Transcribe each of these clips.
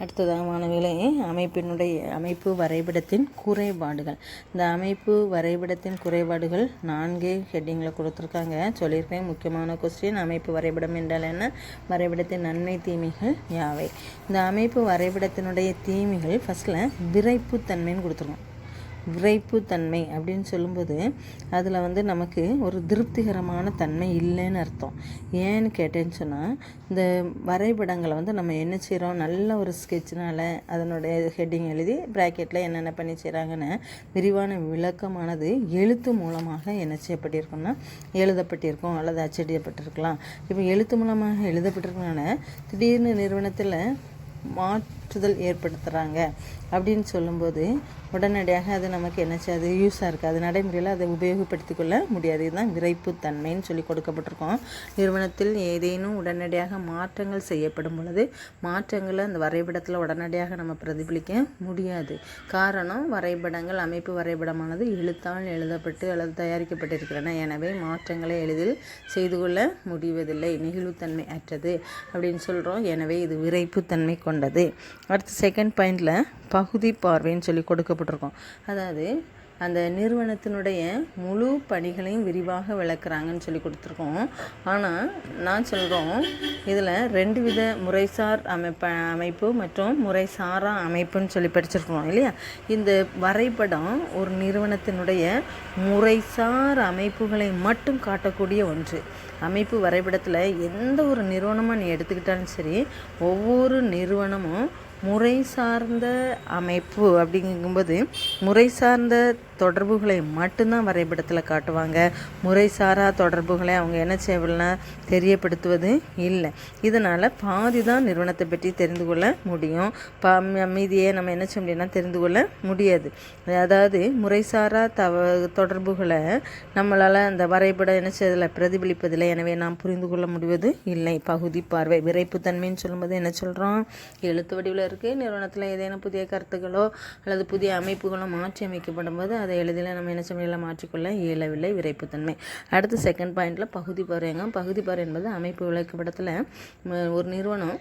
அடுத்ததாக மாணவிகளே அமைப்பினுடைய அமைப்பு வரைபடத்தின் குறைபாடுகள். இந்த அமைப்பு வரைபடத்தின் குறைபாடுகள் நான்கே ஹெட்டிங்கில் கொடுத்துருக்காங்க. சொல்லியிருக்கேன் முக்கியமான கொஸ்டின் அமைப்பு வரைபடம் என்றால் என்ன? வரைபடத்தின் நன்மை தீமைகள் யாவை? இந்த அமைப்பு வரைபடத்தினுடைய தீமைகள் ஃபஸ்ட்டில் விரைப்புத்தன்மைன்னு கொடுத்துருக்கோம். விரைப்புத்தன்மை அப்படின்னு சொல்லும்போது அதில் வந்து நமக்கு ஒரு திருப்திகரமான தன்மை இல்லைன்னு அர்த்தம். ஏன்னு கேட்டேன்னு சொன்னால் இந்த வரைபடங்களை வந்து நம்ம என்ன செய்கிறோம் நல்ல ஒரு ஸ்கெட்சினால் அதனுடைய ஹெட்டிங் எழுதி ப்ராக்கெட்டில் என்னென்ன பண்ணி செய்கிறாங்கன்னு விரிவான விளக்கமானது எழுத்து மூலமாக என்ன செய்யப்பட்டிருக்கும்னா எழுதப்பட்டிருக்கும் அல்லது அச்சடியப்பட்டிருக்கலாம். இப்போ எழுத்து மூலமாக எழுதப்பட்டிருக்கனால திடீர்னு நிறுவனத்தில் மாற்றுதல் ஏற்படுத்துகிறாங்க அப்படின்னு சொல்லும்போது உடனடியாக அது நமக்கு என்ன அது யூஸாக இருக்குது அது நடைமுறையில் அதை உபயோகப்படுத்தி கொள்ள முடியாது. இதுதான் விரைப்புத்தன்மைன்னு சொல்லி கொடுக்கப்பட்டிருக்கோம். நிறுவனத்தில் ஏதேனும் உடனடியாக மாற்றங்கள் செய்யப்படும் பொழுது மாற்றங்களை அந்த வரைபடத்தில் உடனடியாக நம்ம பிரதிபலிக்க முடியாது. காரணம் வரைபடங்கள் அமைப்பு வரைபடமானது எழுத்தால் எழுதப்பட்டு அல்லது தயாரிக்கப்பட்டிருக்கிறன எனவே மாற்றங்களை எளிதில் செய்து கொள்ள முடிவதில்லை. நெகிழ்வுத்தன்மை அற்றது அப்படின்னு சொல்கிறோம் எனவே இது விரைப்புத்தன்மை கொண்டது. அடுத்து செகண்ட் பாயிண்டில் பகுதி பார்வைன்னு சொல்லி கொடுக்கப்பட்டிருக்கோம். அதாவது அந்த நிறுவனத்தினுடைய முழு பணிகளையும் விரிவாக விளக்குறாங்கன்னு சொல்லி கொடுத்துருக்கோம். ஆனால் நான் சொல்கிறோம் இதில் ரெண்டு வித முறைசார் அமைப்ப அமைப்பு மற்றும் முறைசாரா அமைப்புன்னு சொல்லி படிச்சிருக்கோம் இல்லையா? இந்த வரைபடம் ஒரு நிறுவனத்தினுடைய முறைசார் அமைப்புகளை மட்டும் காட்டக்கூடிய ஒன்று. அமைப்பு வரைபடத்தில் எந்த ஒரு நிறுவனமாக நீ எடுத்துக்கிட்டாலும் சரி ஒவ்வொரு நிறுவனமும் முறை சார்ந்த அமைப்பு அப்படிங்கும்போது முறை சார்ந்த தொடர்புகளை மட்டும்தான் வரைபடத்தில் காட்டுவாங்க. முறைசாரா தொடர்புகளை அவங்க என்ன செய்யவில்லைனா தெரியப்படுத்துவது இல்லை. இதனால் பாதி தான் நிறுவனத்தை பற்றி தெரிந்து கொள்ள முடியும். பா மீதியை நம்ம என்ன செய்ய முடியும்னா தெரிந்து கொள்ள முடியாது. அதாவது முறைசாரா தவ தொடர்புகளை நம்மளால் அந்த வரைபடம் என்ன செய்யதில்லை பிரதிபலிப்பதில்லை. எனவே நாம் புரிந்து கொள்ள முடிவது இல்லை. பகுதி பார்வை விரைப்புத்தன்மைன்னு சொல்லும்போது என்ன சொல்கிறோம் எழுத்து வடிவில் இருக்குது நிறுவனத்தில் ஏதேனும் புதிய கருத்துக்களோ அல்லது புதிய அமைப்புகளோ மாற்றி அமைக்கப்படும் போது அதை எளிதில் நம்ம என்ன செய்யலாம் மாற்றிக்கொள்ள இயலவில்லை. விரைப்புத்தன்மை அடுத்து செகண்ட் பாயிண்டில் பகுதி பாருங்க பகுதி பாரு என்பது அமைப்பு விளக்கப்படத்தில் ஒரு நிறுவனம்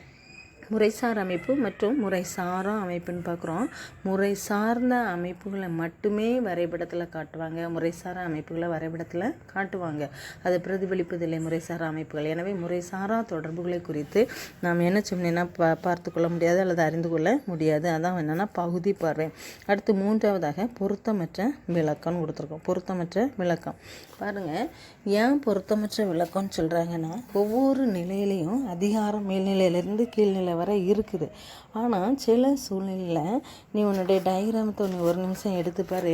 முறைசார் அமைப்பு மற்றும் முறைசாரா அமைப்புன்னு பார்க்குறோம். முறை சார்ந்த அமைப்புகளை மட்டுமே வரைபடத்தில் காட்டுவாங்க. முறைசாரா அமைப்புகளை வரைபடத்தில் காட்டுவாங்க. அது பிரதிபலிப்பதில்லை முறைசாரா அமைப்புகள். எனவே முறைசாரா தொடர்புகளை குறித்து நாம் என்ன சொன்னேன்னா பா பார்த்து கொள்ள முடியாது அல்லது அறிந்து கொள்ள முடியாது. அதான் என்னென்னா பகுதி பார்வை. அடுத்து மூன்றாவதாக பொருத்தமற்ற விளக்கம்னு கொடுத்துருக்கோம். பொருத்தமற்ற விளக்கம். பாருங்கள் ஏன் பொருத்தமற்ற விளக்கம்னு சொல்கிறாங்கன்னா ஒவ்வொரு நிலையிலையும் அதிகாரம் மேல்நிலையிலேருந்து கீழ்நிலை வரை இருக்குது. ஆனால் சில சூழ்நிலையில் நீ உன்னுடைய டயக்ராமத்தை ஒன்று ஒரு நிமிஷம் எடுத்துப்பார்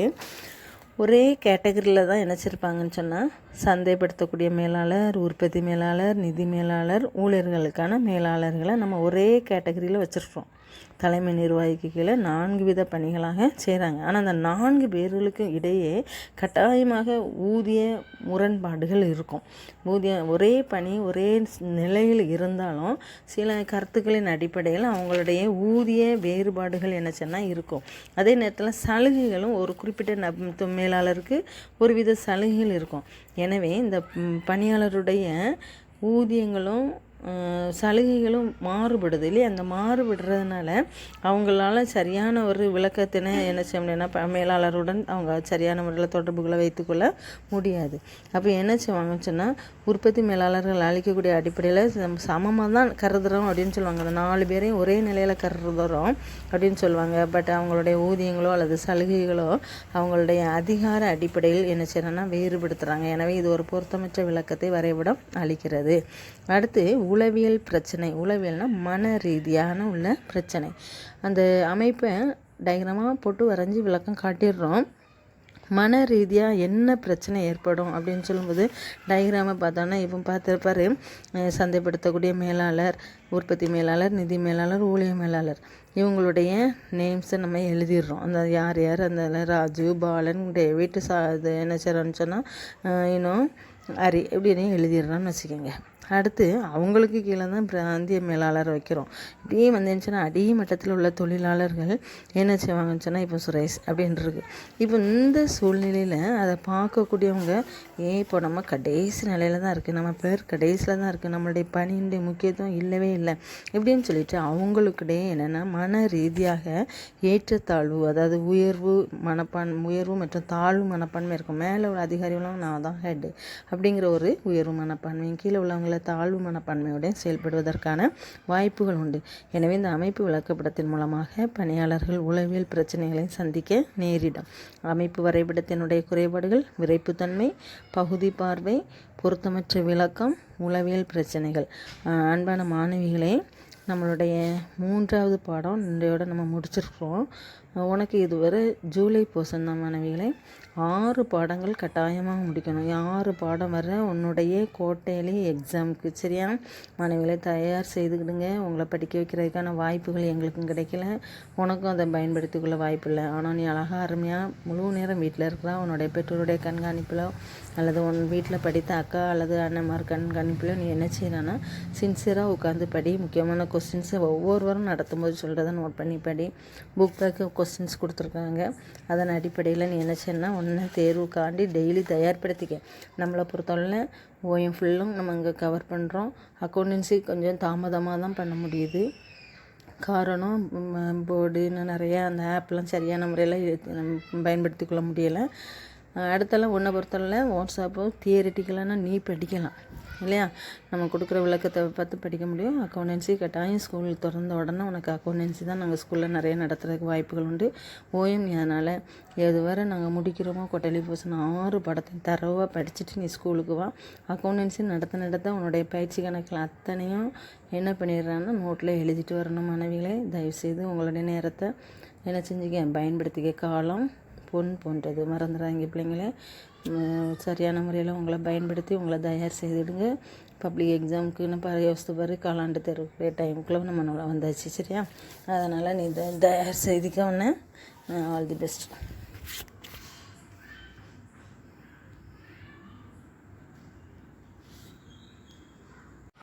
ஒரே கேட்டகரியில் தான் நினச்சிருப்பாங்கன்னு சொன்னால் சந்தைப்படுத்தக்கூடிய மேலாளர் உற்பத்தி மேலாளர் நிதி மேலாளர் ஊழியர்களுக்கான மேலாளர்களை நம்ம ஒரே கேட்டகரியில் வச்சுருக்கோம் தலைமை நிர்வாகிக்கு கீழே நான்கு வித பணிகளாக செய்கிறாங்க ஆனால் அந்த நான்கு பேர்களுக்கும் இடையே கட்டாயமாக ஊதிய முரண்பாடுகள் இருக்கும். ஊதிய ஒரே பணி ஒரே நிலையில் இருந்தாலும் சில கருத்துக்களின் அடிப்படையில் அவங்களுடைய ஊதிய வேறுபாடுகள் என்ன சொன்னால் இருக்கும். அதே நேரத்தில் சலுகைகளும் ஒரு குறிப்பிட்ட நப் மேலாளருக்கு ஒரு வித சலுகைகள் இருக்கும். எனவே இந்த பணியாளருடைய ஊதியங்களும் சலுகைகளும் மாறுபடுது இல்லையா? அந்த மாறுபடுறதுனால அவங்களால சரியான ஒரு விளக்கத்தினை என்ன செய்ய முடியும்னா மேலாளருடன் அவங்க சரியான முறையில் தொடர்புகளை வைத்துக்கொள்ள முடியாது. அப்போ என்ன செய்வாங்கன்னு சொன்னால் உற்பத்தி மேலாளர்கள் அளிக்கக்கூடிய அடிப்படையில் நம்ம சமமாக தான் கருதுகிறோம் அப்படின்னு சொல்லுவாங்க. அந்த நாலு பேரையும் ஒரே நிலையில் கருதுகிறோம் அப்படின்னு சொல்லுவாங்க. பட் அவங்களுடைய ஊதியங்களோ அல்லது சலுகைகளோ அவங்களுடைய அதிகார அடிப்படையில் என்ன செய்யணும்னா வேறுபடுத்துகிறாங்க எனவே இது ஒரு பொருத்தமற்ற விளக்கத்தை வரைபடம் அளிக்கிறது. அடுத்து உளவியல் பிரச்சனை. உளவியல்னால் மன ரீதியான உள்ள பிரச்சனை. அந்த அமைப்பை டயக்ராமாக போட்டு வரைஞ்சி விளக்கம் காட்டிடுறோம். மன ரீதியாக என்ன பிரச்சனை ஏற்படும் அப்படின்னு சொல்லும்போது டயக்ராமை பார்த்தோன்னா இப்போ பார்த்துருப்பாரு சந்தைப்படுத்தக்கூடிய மேலாளர் உற்பத்தி மேலாளர் நிதி மேலாளர் ஊழிய மேலாளர். இவங்களுடைய நேம்ஸை நம்ம எழுதிடுறோம். அந்த யார் யார்? அந்த ராஜு பாலன் டேவிட் சா இது என்ன செய்கிறோன்னு சொன்னால் இன்னும் அரி இப்படின்னு எழுதிடுறோம்னு வச்சுக்கோங்க. அடுத்து அவங்களுக்கு கீழே தான் பிராந்திய மேலாளர் வைக்கிறோம். இப்படியே வந்துச்சுன்னா அடி மட்டத்தில் உள்ள தொழிலாளர்கள் என்ன செய்வாங்கன்னு சொன்னால் இப்போ சுரேஷ் அப்படின்றது இப்போ இந்த சூழ்நிலையில் அதை பார்க்கக்கூடியவங்க ஏ இப்போ நம்ம கடைசி நிலையில் தான் இருக்குது நம்ம பேர் கடைசியில் தான் இருக்குது நம்மளுடைய பணியினுடைய முக்கியத்துவம் இல்லவே இல்லை. இப்படின்னு சொல்லிட்டு அவங்களுக்கிடையே என்னென்னா மன ரீதியாக ஏற்றத்தாழ்வு அதாவது உயர்வு மனப்பான் உயர்வு மற்றும் தாழ்வு மனப்பான்மை இருக்கும். மேலே உள்ள அதிகாரிகளும் நான் தான் ஹெட் அப்படிங்கிற ஒரு உயர்வு மனப்பான்மையும் கீழே உள்ளவங்களை தாழ்வு மனப்பான்மையுடன் செயல்படுவதற்கான வாய்ப்புகள் உண்டு. எனவே இந்த அமைப்பு விளக்கப்படத்தின் மூலமாக பணியாளர்கள் உளவியல் பிரச்சனைகளை சந்திக்க நேரிடும். அமைப்பு வரைபடத்தினுடைய குறைபாடுகள் விரைப்புத்தன்மை பகுதி பார்வை பொருத்தமற்ற விளக்கம் உளவியல் பிரச்சனைகள். அன்பான மாணவிகளே நம்மளுடைய மூன்றாவது பாடம் இன்றையோட நம்ம முடிச்சிருக்கிறோம். உனக்கு இதுவரை ஜூலை போர்ஷன் தான் மாணவிகளே ஆறு பாடங்கள் கட்டாயமாக முடிக்கணும். ஆறு பாடம் வர உன்னுடைய கோட்டையிலே எக்ஸாமுக்கு சரியா? மாணவிகளை தயார் செய்துக்கிடுங்க. உங்களை படிக்க வைக்கிறதுக்கான வாய்ப்புகள் எங்களுக்கும் கிடைக்கல. உனக்கும் அதை பயன்படுத்திக்கொள்ள வாய்ப்பு இல்லை ஆனால் நீ அழகாக அருமையாக முழு நேரம் வீட்டில் இருக்கிறா உன்னுடைய பெற்றோருடைய கண்காணிப்பிலோ அல்லது உன் வீட்டில் படித்த அக்கா அல்லது அண்ணன்மார் கண்காணிப்பிலோ நீ என்ன செய்யலான்னா சின்சியராக உட்காந்து படி. முக்கியமான கொஸ்டின்ஸை ஒவ்வொருவரும் நடத்தும்போது சொல்கிறத நோட் பண்ணி படி. புக் பேக்கு கொஸ்டின்ஸ் கொடுத்துருக்காங்க. அதன் அடிப்படையில் நீ என்ன செய்யணும் ஒன்று தேர்வுக்காண்டி டெய்லி தயார்படுத்திக்க. நம்மளை பொறுத்தவரை ஓயம் ஃபுல்லும் நம்ம இங்கே கவர் பண்ணுறோம் அக்கௌண்டன்சி கொஞ்சம் தாமதமாக தான் பண்ண முடியுது. காரணம் போர்டு இன்னும் நிறையா அந்த ஆப்லாம் சரியான முறையில் பயன்படுத்தி கொள்ள முடியலை. அடுத்தெல்லாம் ஒன்றை பொறுத்தவரை வாட்ஸ்அப்போ தியரிட்டிக்கலானா நீ படிக்கலாம். இல்லையா? நம்ம கொடுக்குற விளக்கத்தை பார்த்து படிக்க முடியும். அக்கௌண்டன்சி கட்டாயம் ஸ்கூல் திறந்த உடனே உனக்கு அக்கௌண்டன்சி தான் நாங்கள் ஸ்கூலில் நிறைய நடத்துறதுக்கு வாய்ப்புகள் உண்டு. ஓஎம் அதனால் எதுவரை நாங்கள் முடிக்கிறோமோ கொட்டலி போசன் ஆறு படத்தை தரவாக படிச்சுட்டு நீ ஸ்கூலுக்கு வா. அக்கௌண்டன்சி நடத்த நடத்த உன்னுடைய பயிற்சி கணக்கில் அத்தனையும் என்ன பண்ணிடுறான்னா நோட்டில் எழுதிட்டு வரணும் மாணவிகளே தயவுசெய்து உங்களுடைய நேரத்தை என்ன செஞ்சுக்க பயன்படுத்திக்க காலம். பொன் போன்றது. மறந்துடாதீங்க பிள்ளைங்களே. சரியான முறையில் உங்களை பயன்படுத்தி உங்களை தயார் செய்துடுங்க. பப்ளிக் எக்ஸாமுக்குன்னு பாரு யோசித்து பாரு காலாண்டு தேர்வுக்குரிய டைமுக்குள்ளே நம்ம வந்தாச்சு சரியா? அதனால் நீ தயார் செய்திக்க உடனே ஆல் தி பெஸ்ட்